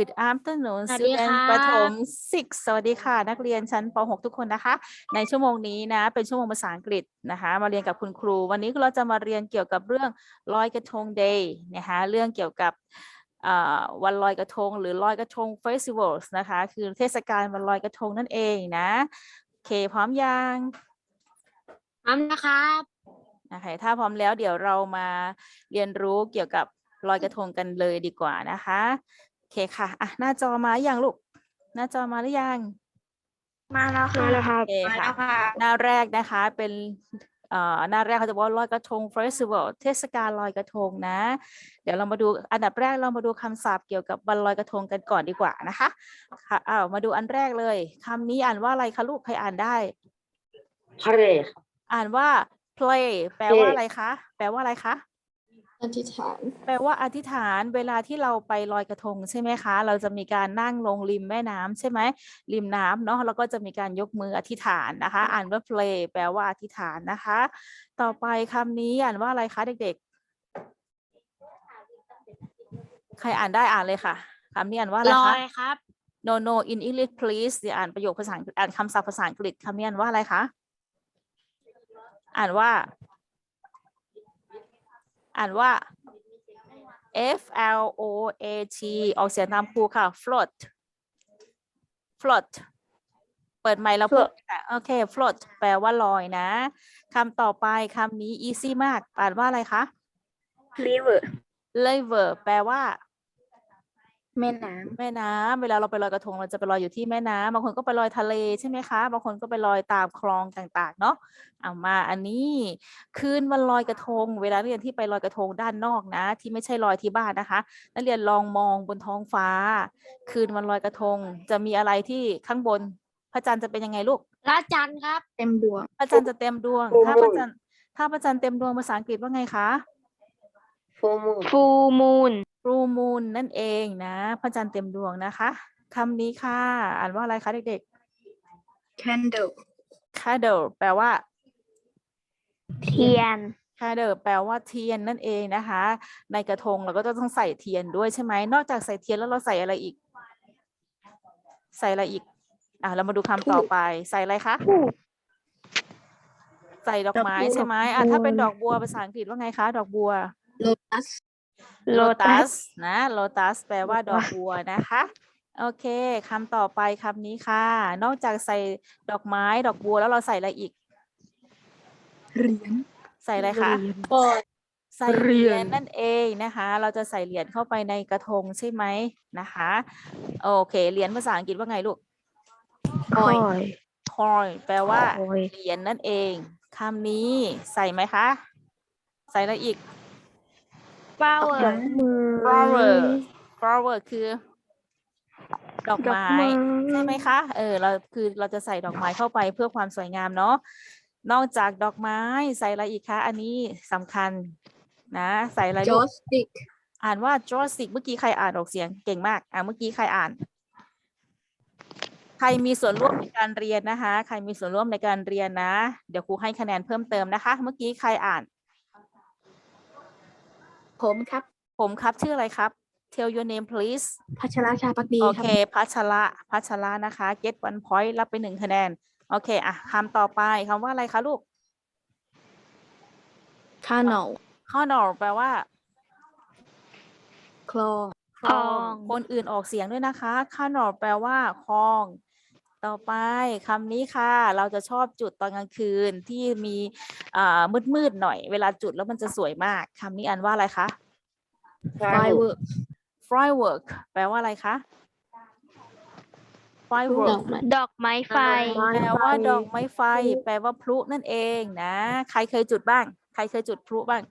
Good afternoon สวัสดี student ค่ะ ประถม six สวัสดีค่ะ นักเรียนชั้นป .6 ทุกคนนะคะ ในชั่วโมงนี้นะ เป็นชั่วโมงภาษาอังกฤษนะคะ มาเรียนกับคุณครู วันนี้เราจะมาเรียนเกี่ยวกับเรื่องลอยกระทง day นะคะเรื่องเกี่ยวกับอ่าวันลอยกระทง หรือลอยกระทง festivals นะคะ คือเทศกาลวันลอยกระทงนั่นเองนะ โอเค พร้อมยัง พร้อมนะครับ นะคะถ้าพร้อมแล้วเดี๋ยวเรามาเรียนรู้เกี่ยวกับลอยกระทงกันเลยดีกว่านะคะ โอเคค่ะอะหน้าจอมาหรือยังลูก หน้าจอมาหรือยัง มาแล้วค่ะโอเคค่ะ หน้าแรกนะคะเป็นเอ่อหน้าแรกเขาจะบอกว่าลอยกระทง festival เทศกาลลอยกระทงนะ เดี๋ยวเรามาดูอันดับแรกเรามาดูคำศัพท์เกี่ยวกับวันลอยกระทงกันก่อนดีกว่านะคะค่ะอ้าวมาดูอันแรกเลยคำนี้อ่านว่าอะไรคะลูกใครอ่านได้พาเรดอ่านว่า play แปลว่าอะไรคะ แปลว่าอะไรคะ อธิษฐาน แปลว่าอธิษฐานเวลาที่เราไปลอยกระทงใช่ไหมคะ เราจะมีการนั่งลงริมแม่น้ำใช่ไหมริมน้ำเนาะแล้วก็จะมีการยกมืออธิษฐานนะคะ อ่านว่า play แปลว่าอธิษฐานนะคะ ต่อไปคำนี้อ่านว่าอะไรคะเด็กๆ ใครอ่านได้อ่านเลยค่ะคำนี้อ่านว่าอะไรลอคะยครับ no no in English please เดี๋ยวอ่านประโยคภาษาอังกฤษอ่านคำศัพท์ภาษาอังกฤษคำนี้อ่านว่าอะไรคะ อ่านว่า อ่านว่า F L O A T ออกเสียงตามครูค่ะ float float เปิดไมค์แล้วพูดค่ะโอเค float แปลว่าลอยนะคำต่อไปคำนี้ easy มาก อ่านว่าอะไรคะ river river แปลว่า แม่น้แม่น้ำเวลาเราไปลอยกระทงเราจะไปลอยอยู่ที่แม่น้ำบางคนก็ไปลอยทะเลใช่ไหมคะ บางคนก็ไปลอยตามคลองต่างๆ เนาะเอามาอันนี้คืนวันลอยกระทง เวลานักเรียนที่ไปลอยกระทงด้านนอกนะ ที่ไม่ใช่ลอยที่บ้านนะคะนักเรียนลองมองบนท้องฟ้า คืนวันลอยกระทง จะมีอะไรที่ข้างบน พระจันทร์จะเป็นยังไงลูกพระจันทร์ครับำเต็มดวง พระจันทร์จะเต็มดวง ถ้าพระจันทร์ถ้าพระจันทร์เต็มดวงภาษาอังกฤษว่าไงคะฟูมูฟูมู นรูมูนนั่นเองนะพระจันทร์เต็มดวงนะคะคำนี้ค่ะ อ่านว่าอะไรคะเด็กๆ candle candle แปลว่า เทียน candle แปลว่าเทียนนั่นเองนะคะ ในกระทงเราก็จะต้องใส่เทียนด้วยใช่ไหมนอกจากใส่เทียนแล้วเราใส่อะไรอีก ใส่อะไรอีก อะเรามาดูคำต่อไปใส่อะไรคะใส่ดอกไม้ใช่ไหมอะถ้าเป็นดอกบัวภาษาอังกฤษว่าไงคะ ดอกบัว lotus lotus นะ lotus แปลว่าดอกบัวนะคะ โอเคคำต่อไปคำนี้ค่ะ นอกจากใส่ดอกไม้ดอกบัวแล้วเราใส่อะไรอีก เหรียญใส่อะไรคะบอลใส่เหรียญนั่นเองนะคะ เราจะใส่เหรียญเข้าไปในกระทงใช่ไหมนะคะ โอเคเหรียญภาษาอังกฤษว่าไงลูกคอย coin แปลว่าคอยเหรียญนั่นเองคำนี้ใส่ไหมคะ ใส่อะไรอีก flower มือ flower flower คือ ดอกไม้ใช่ไหมคะ เออ เราคือเราจะใส่ดอกไม้เข้าไปเพื่อความสวยงามเนาะ นอกจากดอกไม้ใส่อะไรอีกคะ อันนี้สำคัญนะ ใส่อะไรจลูอกสติกอ่านว่า joystick เมื่อกี้ใครอ่านออกเสียงเก่งมาก อะเมื่อกี้ใครอ่าน ใครมีส่วนร่วมในการเรียนนะคะ ใครมีส่วนร่วมในการเรียนนะ เดี๋ยวครูให้คะแนนเพิ่มเติมนะคะ เมื่อกี้ใครอ่าน ผมครับ ผมครับชื่ออะไรครับ tell your name please พัชราชาพักดีโอครัเคพัชระพัชระนะคะ get one point รับไปหนึ่งคะแนน โอเค อะคำต่อไปคำว่าอะไรคะลูก คานอลข้อนอแปลว่า คลอง คลอง คนอื่นออกเสียงด้วยนะคะข้านอแปลว่าคลอง ต่อไปคำนี้ค่ะ เราจะชอบจุดตอนกลางคืนที่มีอ่ามืดๆหน่อย เวลาจุดแล้วมันจะสวยมากคำนี้อ่านว่าอะไรคะไฟเวิร์ก firework แปลว่าอะไรคะ firework ดอกไม้ไฟ แปลว่าดอกไม้ไฟ แปลว่าพลุนั่นเองนะ ใครเคยจุดบ้าง ใครเคยจุดพลุบ้าง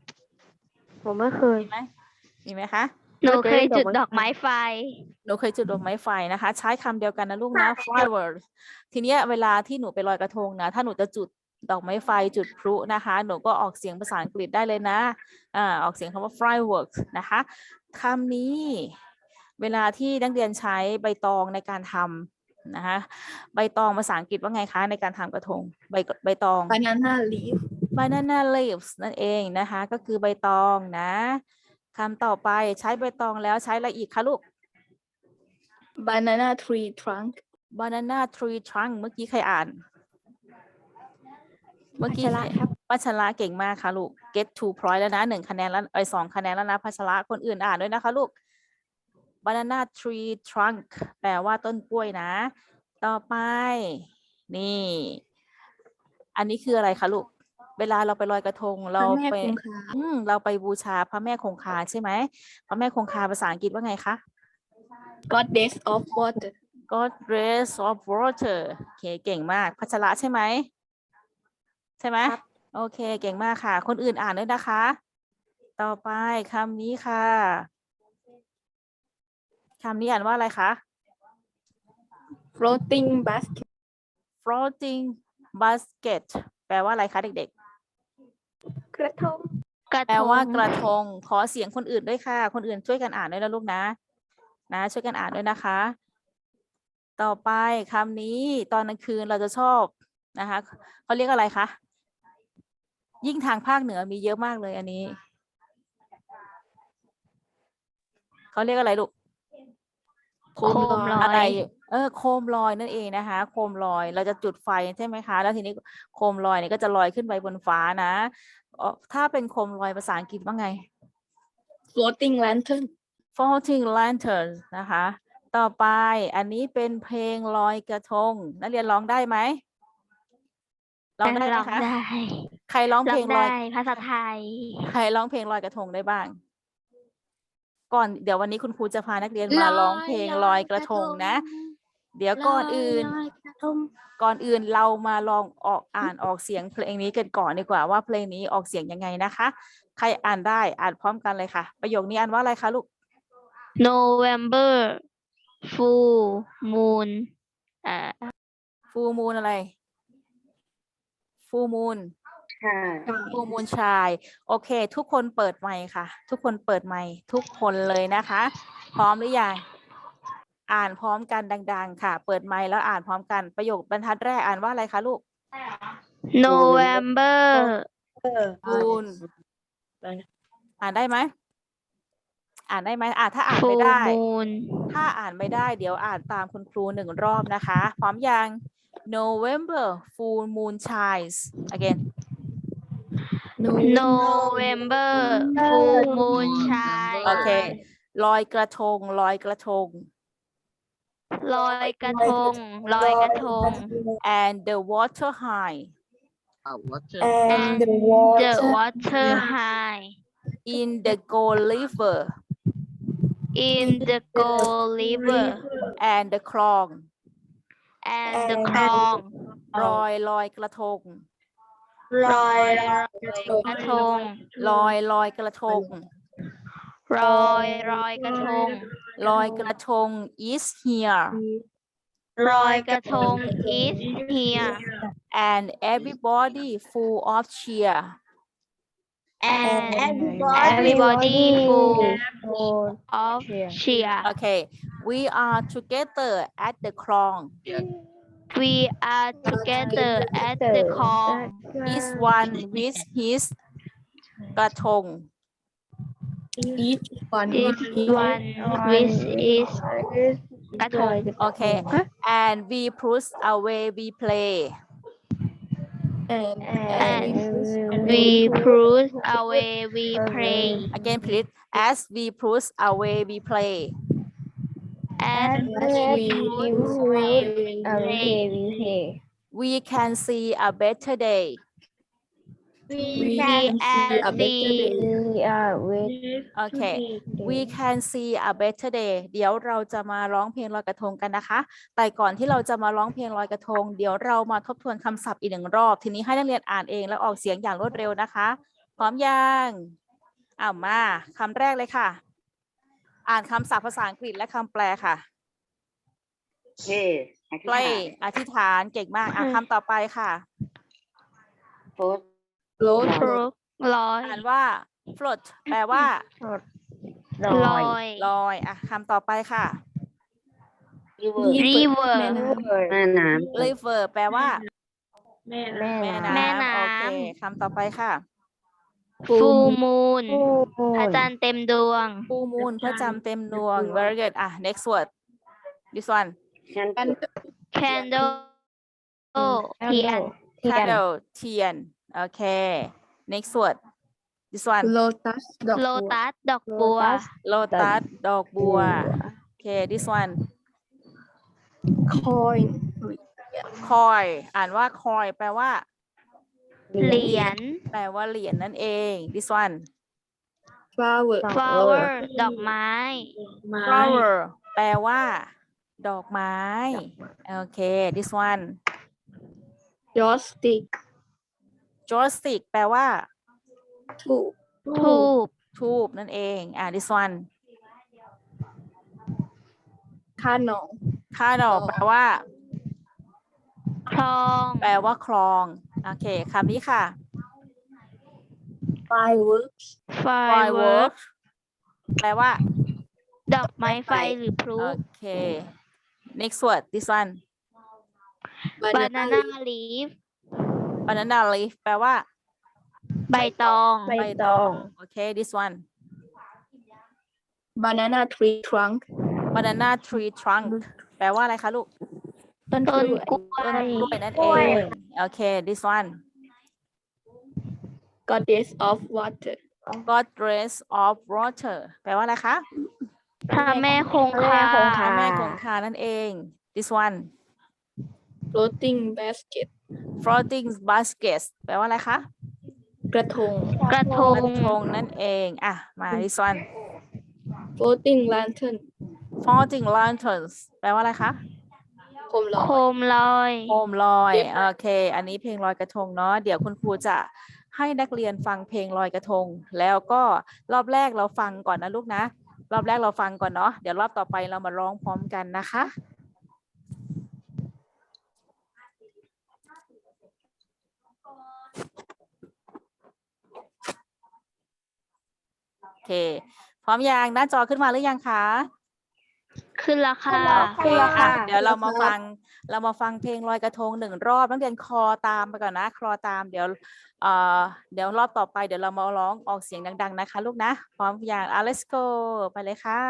ผมไม่เคย มีไหมมีไหมคะ หนูเคยจุดดอกไม้ไฟ หนูเคยจุดดอกไม้ไฟนะคะ ใช้คำเดียวกันนะลูกนะ firework ทีเนี้ยเวลาที่หนูไปลอยกระทงนะ ถ้าหนูจะจุดดอกไม้ไฟจุดพลุนะคะ หนูก็ออกเสียงภาษาอังกฤษได้เลยนะอ่าออกเสียงคำว่า firework นะคะคำนี้เวลาที่นักเรียนใช้ใบตองในการทำนะคะใบตองภาษาอังกฤษว่าไงคะ ในการทำกระทงใบใบตองบานาน่าลีฟ banana leaves นั่นเองนะคะ ก็คือใบตองนะ คำต่อไปใช้ใบตองแล้วใช้อะไรอีกคะลูก banana tree trunk banana tree trunk เมื่อกี้ใครอ่าน เมื่อกี้พัชระครับ พัชระเก่งมากค่ะลูก get two point แล้วนะหนึ่งคะแนนแล้วเอ้ยสองคะแนนแล้วนะพัชระคนอื่นอ่านด้วยนะคะลูก banana tree trunk แปลว่าต้นกล้วยนะ ต่อไป นี่ อันนี้คืออะไรคะลูก เวลาเราไปลอยกระทงเราพระแม่ไปคงคาอืมเราไปบูชาพระแม่คงคาใช่ไหมพระแม่คงคาภาษาอังกฤษว่าไงคะ goddess of water Goddess of Water โอเคเก่งมาก พัชระใช่ไหม ใช่ไหมครับ โอเค เก่งมากค่ะ คนอื่นอ่านด้วยนะคะ ต่อไปคำนี้ค่ะ คำนี้อ่านว่าอะไรคะ floating basket floating basket แปลว่าอะไรคะเด็ก กระทงกระๆแปลทว่างกระทง ขอเสียงคนอื่นด้วยค่ะ คนอื่นช่วยกันอ่านด้วยนะลูกนะ นะ ช่วยกันอ่านด้วยนะคะ ต่อไปคำนี้ตอนกลางคืนเราจะชอบนะคะเขาเรียกอะไรคะ ยิ่งทางภาคเหนือมีเยอะมากเลยอันนี้ เขาเรียกอะไรลูกโคมลออะไรยเออโคมลอยนั่นเองนะคะ โคมลอยเราจะจุดไฟใช่ไหมคะ แล้วทีนี้โคมลอยเนี่ยก็จะลอยขึ้นไปบนฟ้านะเอ่อถ้าเป็นโคมลอยภาษาอังกฤษว่าไง floating lantern floating lantern นะคะ ต่อไปอันนี้เป็นเพลงลอยกระทง นักเรียนร้องได้ไหมร้องได้ไหมร้องคะได้ใครร้องร้เพอลงงลอได้ยภาษาไทย ใครร้องเพลงลอยกระทงได้บ้าง ก่อนเดี๋ยววันนี้คุณครูจะพานักเรียนมาร้องเพลงลอยกระทงนะ เดี๋ยวก่อนอื่น ลอยกระทงก่อนอื่นเรามาลองออกอ่านออกเสียงเพลงนี้กันก่อนดีกว่าว่าเพลงนี้ออกเสียงยังไงนะคะ ใครอ่านได้อ่านพร้อมกันเลยค่ะ ประโยคนี้อ่านว่าอะไรคะลูก November full moon อ่า ฟูมูลอะไร ฟูมูลฟูมูลชาย โอเค ทุกคนเปิดไมค์ค่ะ ทุกคนเปิดไมค์ทุกคนเลยนะคะ พร้อมหรือยัง อ่านพร้อมกันดัง ๆ ค่ะ เปิดไมค์แล้วอ่านพร้อมกันประโยคบรรทัดแรกอ่านว่าอะไรคะลูก November ฟูนอ่านได้ไหมอ่านได้ไหมอ่าถ้าอ่านไม่ full ได้ moon ถ้าอ่านไม่ได้ เดี๋ยวอ่านตามคุณครูหนึ่งรอบนะคะ พร้อมยัง November full moon shines again November full moon shine โอเคลอยกระทงลอยกระทง ลอยกระทง ลอยกระทง and the water high Uh, what's your and the water high in the gold river in the Gold River and the คลอง and the คลอง ลอยลอยกระทง ลอยกระทง ลอยลอยกระทง ลอยลอยกระทง ลอยกระทง is here ลอยกระทง is here and everybody full of cheer and everybody full of cheer okay we are together at the คลอง we are together at the คลอง each one with his กระทง each one each one with is กระทง Okay and we push away we play and and we push away we pray again please as we push away we play as we push away we pray we can see a better day We can see a better see day okay we can see a better day เดี๋ยวเราจะมาร้องเพลงลอยกระทงกันนะคะ แต่ก่อนที่เราจะมาร้องเพลงลอยกระทง เดี๋ยวเรามาทบทวนคำศัพท์อีกหนึ่งรอบ ทีนี้ให้นักเรียนอ่านเองแล้วออกเสียงอย่างรวดเร็วนะคะ พร้อมยังอ้าวมาคำแรกเลยค่ะ อ่านคำศัพท์ภาษาอังกฤษและคำแปลค่ะ Hey, ใกล้อธิษฐานเก่งมาก อะคำต่อไปค่ะ Float, float ฟลุกลอยอ่านว่า float แปลว่าลอยลอยอะคำต่อไปค่ะ river, river แม่น้แม่น้ river แปลว่าำแม่แม่แม่น้ำน้ำ โอเคคำต่อไปค่ะ full moon พระจันทร์เต็มดวง full moon พระจันทร์เต็มดวง very good อะ next word this one Candle. candle เทียน candle เทียน โอเค next word this one lotus ดอกโลบัว ตัสดอกบัว lotus ดอกบัว โอเค this one coin coin อ่านว่า coin แปลว่า เหรียญ แปลว่าเหรียญนั่นเอง this one flower flower ดอกไม้ flower แปลว่า ดอกไม้ โอเค this one joystick joystick แปลว่าทูบทูบทูบนั่นเอง อ่า this one ขนมค่าดอกแปลว่า คลอง แปลว่าคลอง โอเคคำนี้ค่ะ fireworks firework แปลว่า ดอกไม้ไฟหรือพลุ โอเค next word this one banana leaf banana leaf แปลว่า ใบตอง ใบตอง โอเค this one banana tree trunk banana tree trunk แปลว่าอะไรคะลูก ต้นต้นกล้ต้นวยกล้วยนั่นเองโอเค this one goddess of water goddess of water แปลว่าอะไรคะพระแม่คงคาพระแม่คงคานั่นเอง this one floating basket floating basket แปลว่าอะไรคะ กระทง กระทกงระทงนั่นเอง อะ มา this one floating lantern floating lanterns แปลว่าอะไรคะโคมลอโคยมลอย โคมลอย โอเค อันนี้เพลงลอยกระทงเนาะ เดี๋ยวคุณครูจะให้นักเรียนฟังเพลงลอยกระทง แล้วก็รอบแรกเราฟังก่อนนะลูกนะ รอบแรกเราฟังก่อนเนาะ เดี๋ยวรอบต่อไปเรามาร้องพร้อมกันนะคะ เค พร้อมยังหน้าจอขึ้นมาหรือยังคะขึ้นราคาขึ้นราคาอะ เดี๋ยวเรามาฟังเรามาฟังเพลงลอยกระทงหนึ่งรอบนักเรียนคลอตามไปก่อนนะคลอตามเดี๋ยวเอ่อเดี๋ยวรอบต่อไปเดี๋ยวเรามาร้องออกเสียงดัง ๆ นะคะ ลูกนะ พร้อมอย่างอะ let's go ไปเลยค่ะ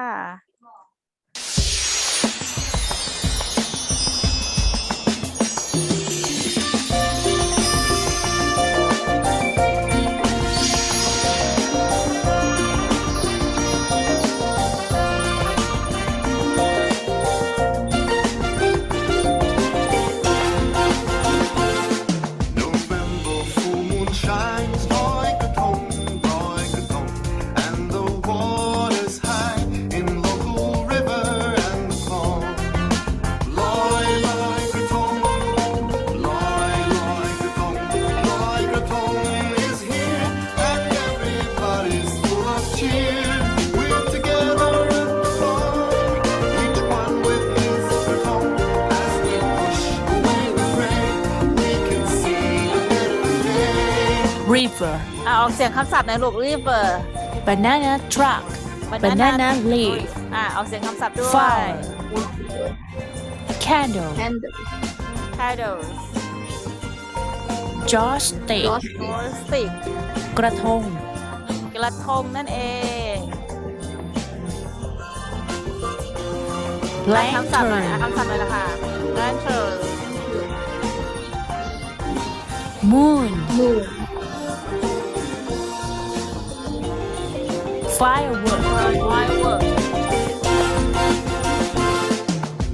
คำศัพท์หนะลูก river banana truck, banana leaf, อะออกเสียงคำศัพท์ด้วย fire, candle, candle paddles joystick, joystick กระทง กระทงนั่นเอง อะคำศัพท์หน่อยอะคำศัพท์หน่อยนะค่ะ lantern moon, moon firework, firework.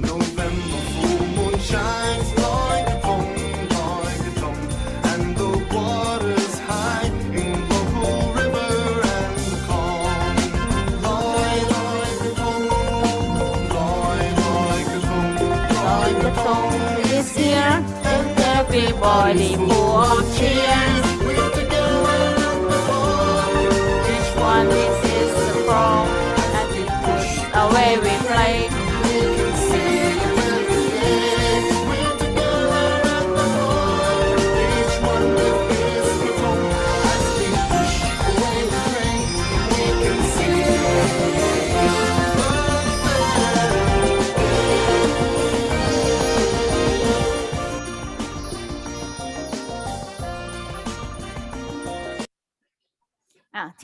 November full moon shines like a tongue, like a tongue, and the water's high in local river and calm. Loy like a tongue, loy like a tongue, like a tongue is here and everybody full of cheers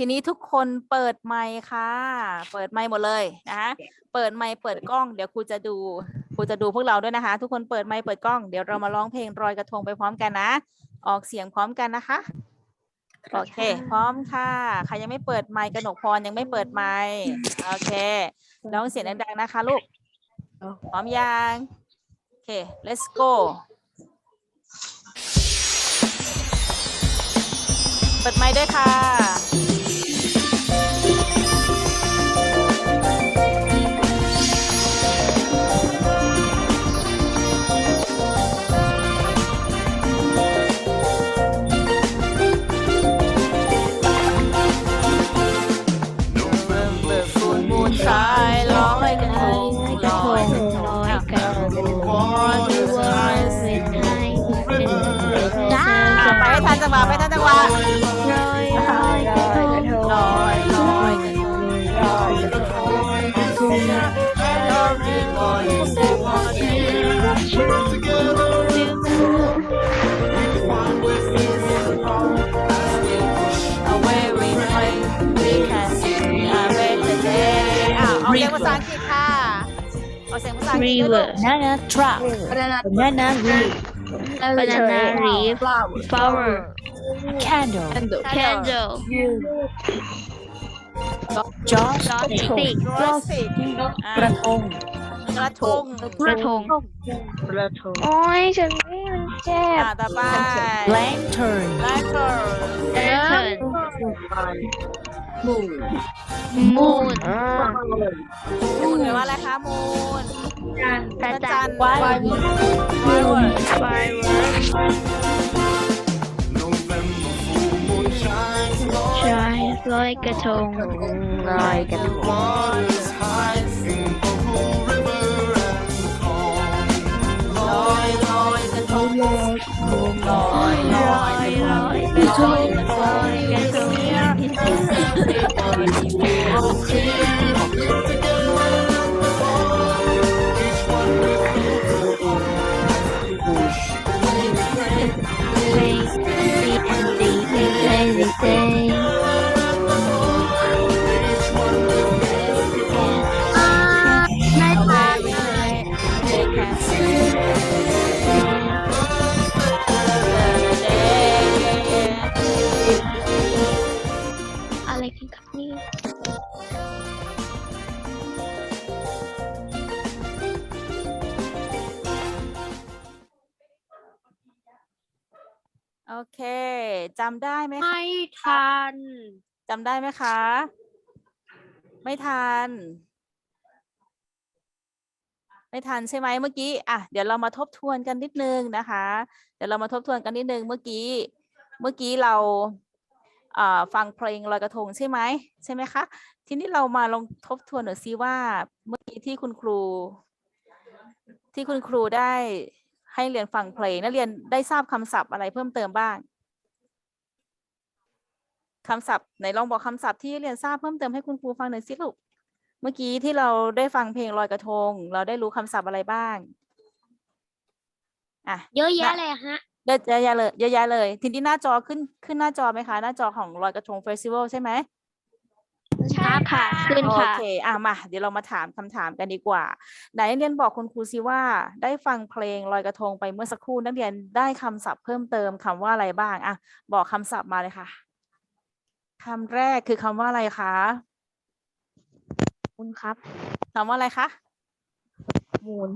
ทีนี้ทุกคนเปิดไมค์ค่ะ เปิดไมค์หมดเลยนะคะเปิดไมค์เปิดกล้อง เดี๋ยวครูจะดูครูจะดูพวกเราด้วยนะคะ ทุกคนเปิดไมค์เปิดกล้องเดี๋ยวเรามาร้องเพลงรอยกระทงไปพร้อมกันนะ ออกเสียงพร้อมกันนะคะโอเค พร้อมค่ะใครยังไม่เปิดไมค์กนกพรยังไม่เปิดไมค์โอเคร้องเสียงดังๆนะคะลูกพร้อมยังโอเค let's go เปิดไมค์ด้วยค่ะ river banana truck banana banana leaf banana leaf flower flower candle candle candle joystick stick รถสิอ่ะ กระทง กระทง กระทง ประทง โอ้ยฉันไม่มันเจ็บ อ่ะต่อไป lantern lantern lantern Moon moon มูนแปลว่าอะไรคะมูนพระจันทร์ firework firework November full moon shines ใช่ลอยกระทงลอยกระทง waters high in Bogle River and the calm ลอยลอยกระทงลอยลอยลอย ง crazy โอเคจำได้ไหมคะไม่ทัน จำได้ไหมคะ ไม่ทัน ไม่ทันใช่ไหมเมื่อกี้อะเดี๋ยวเรามาทบทวนกันนิดนึงนะคะ เดี๋ยวเรามาทบทวนกันนิดนึงเมื่อกี้ เมื่อกี้เราอ่าฟังเพลงลอยกระทงใช่ไหมใช่ไหมคะ ทีนี้เรามาลองทบทวนหน่อยซิว่า เมื่อกี้ที่คุณครู ที่คุณครูได้ ให้เรียนฟังเพลงนักเรียนได้ทราบคำศัพท์อะไรเพิ่มเติมบ้างคำศัพท์ไหนลองบอกคำศัพท์ที่เรียนทราบเพิ่มเติมให้คุณครูฟังหน่อยสิลูกเมื่อกี้ที่เราได้ฟังเพลงลอยกระทง เราได้รู้คำศัพท์อะไรบ้างอะเยอะแยะเลยฮะเยอะแยะเลยเยอะแยะเลย ทีนี้หน้าจอขึ้นขึ้นหน้าจอไหมคะ หน้าจอของลอยกระทงเฟสติวัลใช่ไหม ใช่ค่ะขึ้นโอค่ะ เคอะมาเดี๋ยวเรามาถามคำถามกันดีกว่า ไหนนักเรียนบอกคุณครูซิว่า ได้ฟังเพลงลอยกระทงไปเมื่อสักครู่นักเรียนได้คำศัพท์เพิ่มเติมคำว่าอะไรบ้างอะบอกคำศัพท์มาเลยค่ะคำแรกคือคำว่าอะไรคะคุณครับคำว่าอะไรคะ มูน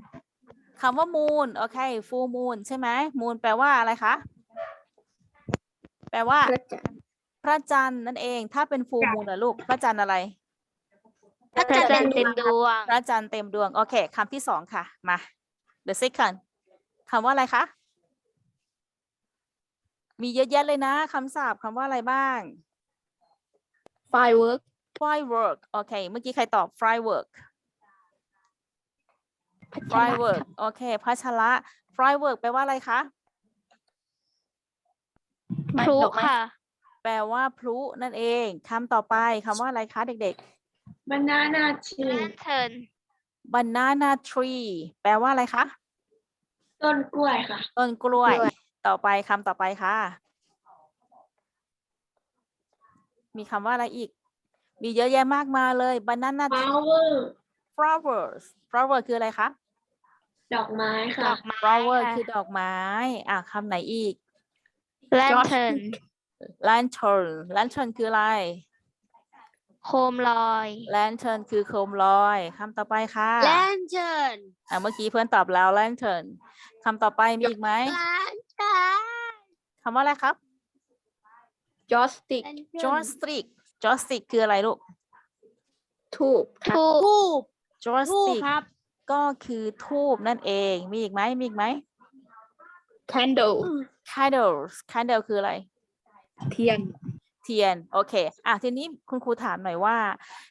คำว่า moon โอเค full moon ใช่ไหม moon แปลว่าอะไรคะ แปลว่า พระจันทร์ พระจันทร์นั่นเอง ถ้าเป็น full moon นะลูก พระจันทร์อะไร พระจันทร์เต็มดวง พระจันทร์เต็มดวง โอเคคำที่สองค่ะ มา the second คำว่าอะไรคะ มีเยอะแยะเลยนะคำศัพท์คำว่าอะไรบ้าง firework firework โอเค เมื่อกี้ใครตอบ firework พัชระ firework โอเคพัชระ firework แปลว่าอะไรคะพลุค่ะ แปลว่าพลุนั่นเองคำต่อไปคำว่าอะไรคะเด็ก banana tree lantern ๆ banana tree แปลว่าอะไรคะ ต้นกล้วยค่ะ ต้นกล้วย ต่อไปคำต่อไปค่ะ มีคำว่าอะไรอีก มีเยอะแยะมากมายเลย banana tree flower flowers flower คืออะไรคะดอกไม้ดค่ะอกไม้ flower ค่ะคือดอกไม้ อะคำไหนอีก lantern lantern lantern คืออะไร โคมลอย lantern คือโคมลอยคำต่อไปค่ะ lantern อะเมื่อกี้เพื่อนตอบแล้ว lantern คำต่อไปมีอีกไหม lantern คำว่าอะไรครับ joystick joystick joystick คืออะไรลูกทูบทูบ joystick ก็คือทูบนั่นเอง มีอีกไหมมีอีกไหม candle candles candle คืออะไร เทียนเทียน โอเค อะทีนี้คุณครูถามหน่อยว่า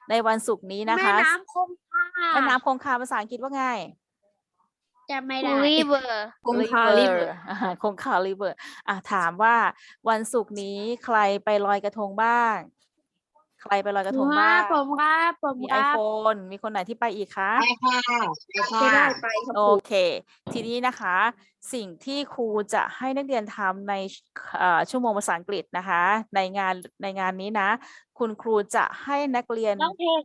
ในวันศุกร์นี้นะคะแม่น้ำคงคาแม่น้ำคงคาภาษาอังกฤษว่าไงจะไม่ได้ river คงคา river อ่าคงคา river อะถามว่าวันศุกร์นี้ใครไปลอยกระทงบ้าง ใครไปลอยกระทงบ้างผมครับผมมีคไอรับโฟนมีคนไหนที่ไปอีกคะไม่ได้ไปครับโอเค ทีนี้นะคะ สิ่งที่ครูจะให้นักเรียนทำในเอ่อชั่วโมงภาษาอังกฤษนะคะ ในงานในงานนี้นะ คุณครูจะให้นักเรียน ร้องเพลง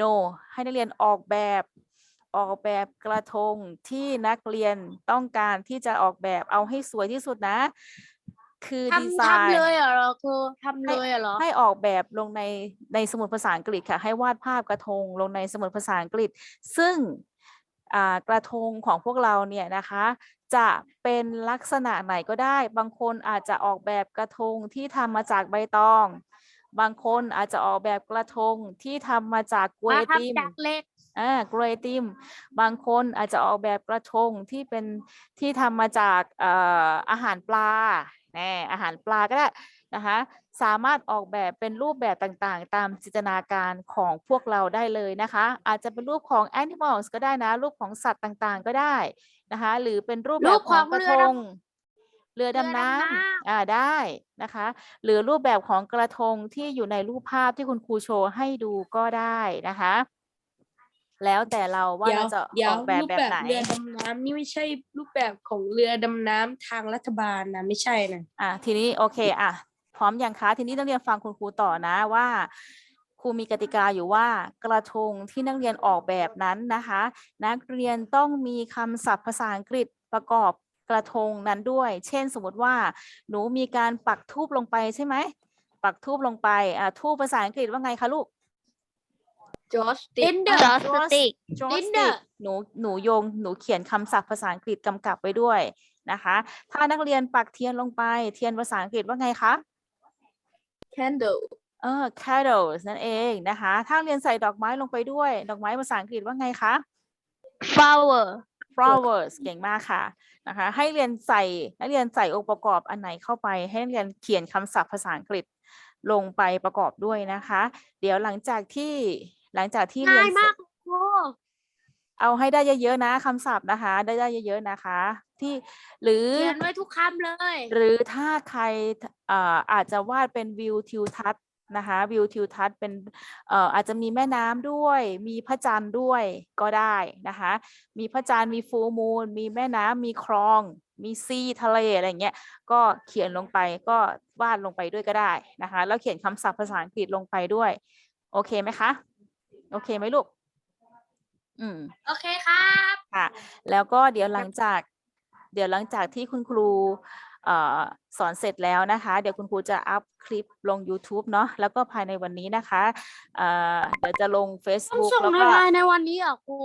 no ให้นักเรียนออกแบบออกแบบกระทงที่นักเรียนต้องการที่จะออกแบบเอาให้สวยที่สุดนะ คือดีไซทำน์ทำเลยเหรอครูทำเลยเหรอ ให้ออกแบบลงในในสมุดภาษาอังกฤษค่ะ ให้วาดภาพกระทงลงในสมุดภาษาอังกฤษ ซึ่งอ่ากระทงของพวกเราเนี่ยนะคะ จะเป็นลักษณะไหนก็ได้ บางคนอาจจะออกแบบกระทงที่ทำมาจากใบตอง บางคนอาจจะออกแบบกระทงที่ทำมาจากกล้วยมาติม ทำจากเหล็ก อ่ากล้วยติมบางคนอาจจะออกแบบกระทงที่เป็นที่ทำมาจากเอ่ออาหารปลา แน่อาหารปลาก็ได้นะคะสามารถออกแบบเป็นรูปแบบต่างๆ ตามจินตนาการของพวกเราได้เลยนะคะ อาจจะเป็นรูปของ animals ก็ได้นะ รูปของสัตว์ต่างๆ ก็ได้นะคะ หรือเป็นรูปแบรูบปขขอองงกระเรืทอดำงเรือเรือดำดำน้น้ำอ่าได้นะคะ หรือรูปแบบของกระทงที่อยู่ในรูปภาพที่คุณครูโชว์ให้ดูก็ได้นะคะ แล้วแต่เราว่าเดี๋ยวเราจะเดี๋ยอวอกแบบรูปแบบแบบไหนเรือดำน้ำนี่ไม่ใช่รูปแบบของเรือดำน้ำทางรัฐบาลนะไม่ใช่นะอะทีนี้โอเคอะพร้อมยังคะทีนี้นักเรียนฟังคุณครูต่อนะว่าครูมีกติกาอยู่ว่ากระทงที่นักเรียนออกแบบนั้นนะคะ นักเรียนต้องมีคำศัพท์ภาษาอังกฤษประกอบกระทงนั้นด้วย เช่นสมมติว่าหนูมีการปักทูบลงไปใช่ไหมปักทูบลงไปอะทูบภาษาอังกฤษว่าไงคะลูก joystick ำอะ joystick joystick หนูหนูโยงหนูเขียนคำศัพท์ภาษาอังกฤษกำกับไว้ด้วยนะคะ ถ้านักเรียนปักเทียนลงไปเทียนภาษาอังกฤษว่าไงคะ candle เออ candles นั่นเองนะคะ ถ้าเรียนใส่ดอกไม้ลงไปด้วย ดอกไม้ภาษาอังกฤษว่าไงคะ flower flowers เก่งมากค่ะนะคะ ให้เรียนใส่ให้เรียนใส่องค์ประกอบอันไหนเข้าไป ให้เรียนเขียนคำศัพท์ภาษาอังกฤษลงไปประกอบด้วยนะคะ เดี๋ยวหลังจากที่ หลังจากที่เรียง่านยเสร็มาจกครูเอาให้ได้เยอะๆนะคำศัพท์นะคะ ได้ได้เยอะ ๆนะคะ ที่หรือเขียนไว้ทุกคำเลย หรือถ้าใครเอ่ออาจจะวาดเป็นวิวทิวทัศน์นะคะวิวทิวทัศน์เป็นเอ่ออาจจะมีแม่น้ำด้วย มีพระจันทร์ด้วยก็ได้นะคะ มีพระจันทร์มีฟูมูล มีแม่น้ำมีคลอง มีซีทะเลอะไรอย่างเงี้ยก็เขียนลงไปก็วาดลงไปด้วยก็ได้นะคะ แล้วเขียนคำศัพท์ภาษาอังกฤษลงไปด้วย โอเคไหมคะ โอเคไหมลูก อืม โอเคครับ ค่ะ แล้วก็เดี๋ยวหลังจาก เดี๋ยวหลังจากที่คุณครูเอ่อสอนเสร็จแล้วนะคะ เดี๋ยวคุณครูจะอัพคลิปลง YouTube เนาะแล้วก็ภายในวันนี้นะคะเอ่อเดี๋ยวจะลงต้อง Facebook ส่งแล้วในก็ภายในวันนี้เหรอะครู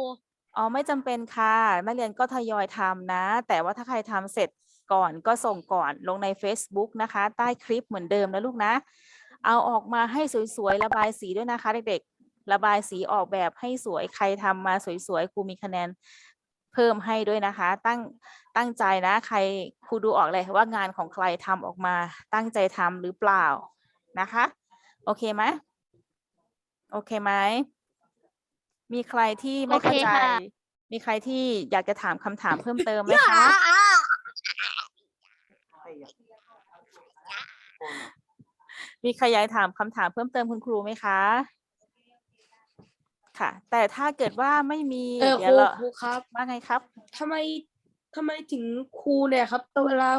อ๋อไม่จำเป็นค่ะนักเรียนก็ทยอยทำนะ แต่ว่าถ้าใครทำเสร็จก่อนก็ส่งก่อนลงใน Facebook นะคะ ใต้คลิปเหมือนเดิมนะลูกนะ เอาออกมาให้สวยๆ ระบายสีด้วยนะคะเด็กๆ ระบายสีออกแบบให้สวยใครทำมาสวยๆครูมีคะแนนเพิ่มให้ด้วยนะคะ ตั้งตั้งใจนะใครครูดูออกเลยว่างานของใครทำออกมา ตั้งใจทำหรือเปล่านะคะ โอเคไหมโอเคไหมมีใครที่ไม่เข้าโอเคใจค่ะมีใครที่อยากจะถามคำถามเพิ่มเติมไหมคะมีใครอยากถามคำถามเพิ่มเติมคุณครูไหมคะ ค่ะ แต่ถ้าเกิดว่าไม่มีเออคเดี๋ยวรูเราครูครับว่าไงครับ ทำไมทำไมถึงครูเนี่ยครับเวลา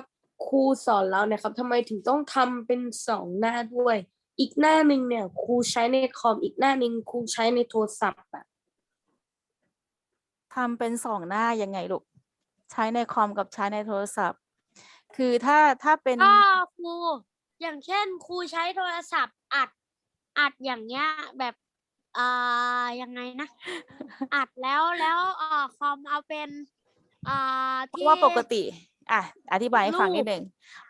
ครูสอนเราเนี่ยครับทำไมถึงต้องทำเป็นสองหน้าด้วย อีกหน้าหนึ่งเนี่ยครูใช้ในคอมอีกหน้าหนึ่งครูใช้ในโทรศัพท์อะทำเป็นสองหน้ายังไงลูก ใช้ในคอมกับใช้ในโทรศัพท์ คือถ้าถ้าเป็น ก็ครูอย่างเช่นครูใช้โทรศัพท์อัดอัดอย่างเงี้ยแบบ อ่ายังไงนะ อัดแล้วแล้วเอ่อคอมเอาเป็นอ่าเพราะที่ว่าปกติ อะ อธิบายให้ฟังนิดรูปหนึ่ง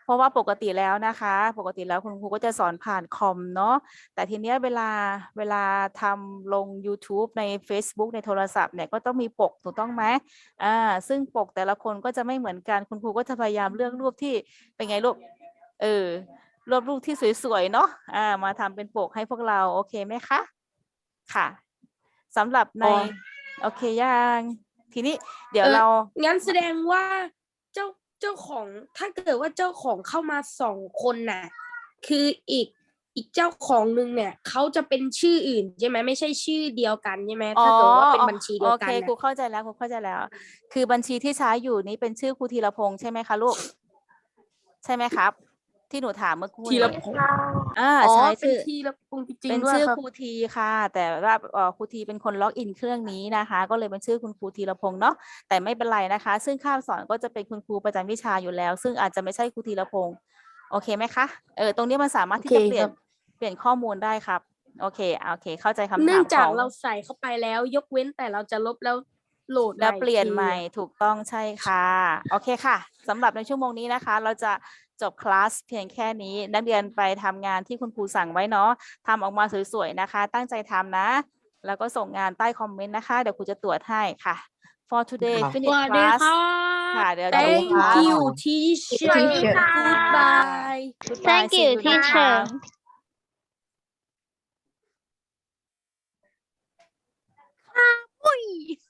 เพราะว่าปกติแล้วนะคะ ปกติแล้วคุณครูก็จะสอนผ่านคอมเนาะ แต่ทีเนี้ยเวลาเวลาทำลง YouTube ใน Facebook ในโทรศัพท์เนี่ยก็ต้องมีปกถูกต้องไหมอ่า ซึ่งปกแต่ละคนก็จะไม่เหมือนกัน คุณครูก็จะพยายามเลือกรูปที่เป็นไงลูก เออรวบรูปที่สวยๆ เนาะ อ่า มาทำเป็นปกให้พวกเรา โอเคไหมคะ ค่ะสำหรับใน อ๋อ โอเคยัง ทีนี้เดี๋ยวเอ่อเรา งั้นแสดงว่าเจ้าเจ้าของถ้าเกิดว่าเจ้าของเข้ามาสองคนน่ะ คืออีกอีกเจ้าของหนึ่งเนี่ยเขาจะเป็นชื่ออื่นใช่ไหมไม่ใช่ชื่อเดียวกันใช่ไหมถ้าเกิดว่าเป็นบัญชีเดียวกันโอเคน่ะครูเข้าใจแล้วครูเข้าใจแล้ว คือบัญชีที่ใช้อยู่นี้เป็นชื่อครูธีรพงษ์ใช่ไหมคะลูก ใช่ไหมครับ ที่หนูถามเมื่อครู่ทีละนี้พงอ่าอ๋อใช่เป็นชื่อทีละพงจริงเป็นๆด้วยชื่อครับครูทีค่ะ แต่ว่าเอ่อครูทีเป็นคนล็อกอินเครื่องนี้นะคะ ก็เลยเป็นชื่อคุณครูธีรพงษ์เนาะแต่ไม่เป็นไรนะคะ ซึ่งค่าสอนก็จะเป็นคุณครูประจำวิชาอยู่แล้ว ซึ่งอาจจะไม่ใช่ครูธีรพงษ์โอเคไหมคะเออตรงนี้มันสามารถที่จะโอเคเปลี่ยคนรับ เปลี่ยนข้อมูลได้ครับ โอเคโอเค เข้าใจคำถามเนื่องจากของ เราใส่เข้าไปแล้ว ยกเว้นแต่เราจะลบแล้วโหลดแล้วใหม่เปลี่ยนอีกทีใหม่ถูกต้องใช่ค่ะ โอเคค่ะสำหรับในชั่วโมงนี้นะคะ เราจะ จบคลาสเพียงแค่นี้ นักเรียนไปทำงานที่คุณครูสั่งไว้เนาะทำออกมาสวยๆนะคะ ตั้งใจทำนะ แล้วก็ส่งงานใต้คอมเมนต์นะคะ เดี๋ยวครูจะตรวจให้ค่ะ for today finish class ค่ะ ค่ะ เดี๋ยวเรา Thank you teacher Goodbye Thank you teacher ค่ะ bye